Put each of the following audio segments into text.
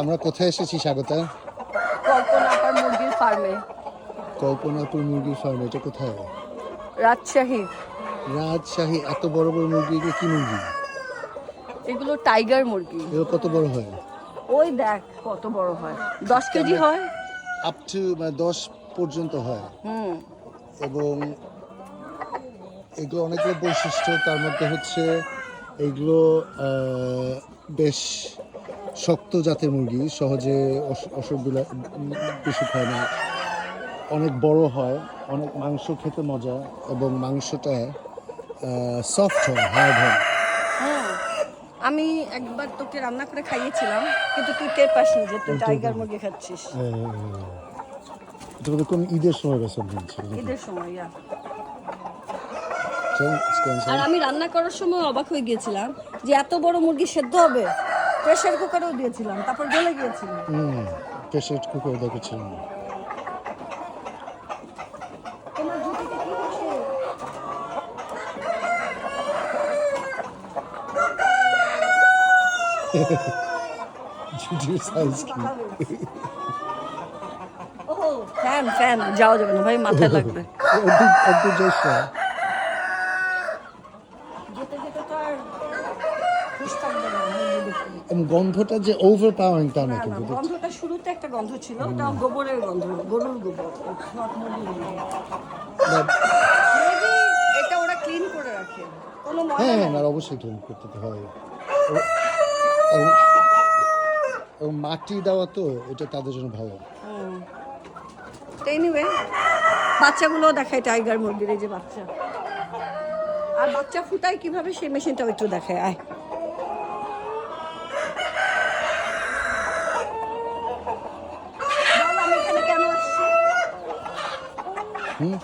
আমরা কোথায় এসেছি স্বাগতা? কল্পনা আপার মুরগির ফার্মে। কল্পনাপুর মুরগির ফার্ম এটা কোথায়? রাজশাহী। রাজশাহী এত বড় বড় মুরগি এগুলো কি মুরগি? এগুলো টাইগার মুরগি। এগুলো কত বড় হয়? ওই দেখ কত বড় হয়। দশ কেজি হয়। আপ টু মানে দশ পর্যন্ত হয়। হুম। এবং এগুলো অনেকগুলো বৈশিষ্ট্য তার মধ্যে হচ্ছে এগুলো বেশ শক্ত জাতের মুরগি সহজে অস- অসুখ বিসুখ হয় না অনেক বড় হয় অনেক মাংস খেতে মজা এবং মাংসটা সফট হয় হার্ড হয় হ্যাঁ আমি একবার তোকে রান্না করে খাইয়েছিলাম কিন্তু তুই টের পাসনি যে তুই টাইগার মুরগি খাচ্ছিস এটা কোন ঈদের সময় বেসন ঈদের সময় ইয়া। আচ্ছা, আর আমি রান্না করার সময় অবাক হয়ে গিয়েছিলাম যে এত বড় মুরগি সেদ্ধ হবে প্রেসার কুকারেও দিয়েছিলাম তারপর গলে গিয়েছিল। হুম প্রেশার কুকার দেখেছিলাম। জুটির সাইজ কি ফ্যান ফ্যান যাওয়া যাবে না ভাই মাথায় লাগবে। একটু একটু না যেতে যেতে তো আর হুঁশ থাকবে না মুরগি দেখতে। এবং গন্ধটা যে ওভার পাওয়ারিং তা না কিন্তু গন্ধটা শুরুতে একটা গন্ধ ছিল ওটা গোবরের গন্ধ গরুর গোবর। এটা ওরা ক্লিন করে রাখে। কোনো হ্যাঁ হ্যাঁ অবশ্যই ক্লিন করতে হয়। ও- এবং মাটি দেওয়া তো এটা তাদের জন্য ভালো। এনিওয়ে বাচ্চাগুলো দেখায় টাইগার মুরগির এই যে বাচ্চা। আর বাচ্চা ফুটায় কীভাবে সেই মেশিনটাও একটু দেখায়। আয় বল আমি এখানে কেন আসছি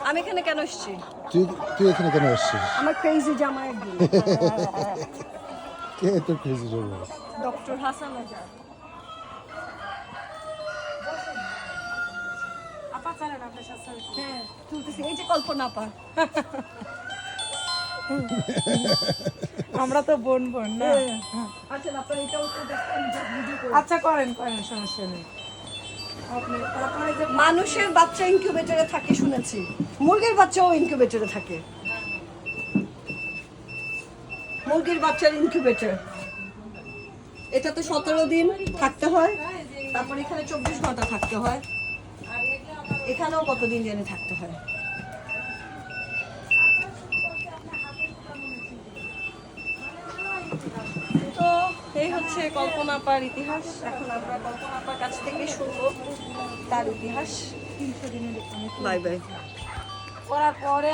আমি এখানে কেন আসছি তুই তুই এখানে কেন আসছিস আমার ক্রেজি জামা একদিন। কে তোর ক্রেজি ডক্টর হাসান আজাদ। আপা চালেন আপনার সাথে। হ্যাঁ তুলতেছি। এই যে কল্পনা আপা। আমরা তো বোন বোন না? আচ্ছা আপনার এটাও তো দেখেন ভিডিও আচ্ছা করেন করেন সমস্যা নেই। মানুষের বাচ্চা ইনকিউবেটরে থাকে শুনেছি। মুরগির বাচ্চাও ইনকিউবেটরে থাকে। মুরগির বাচ্চার ইনকিউবেটর এটা তো সতেরো দিন থাকতে হয়, তারপর এখানে চব্বিশ ঘণ্টা থাকতে হয়। এখানেও কতদিন জেনে থাকতে হয় তো এই হচ্ছে কল্পনাপার ইতিহাস। এখন আমরা কল্পনাপার কাছ থেকে শুনব তার ইতিহাস। Bye bye. করার পরে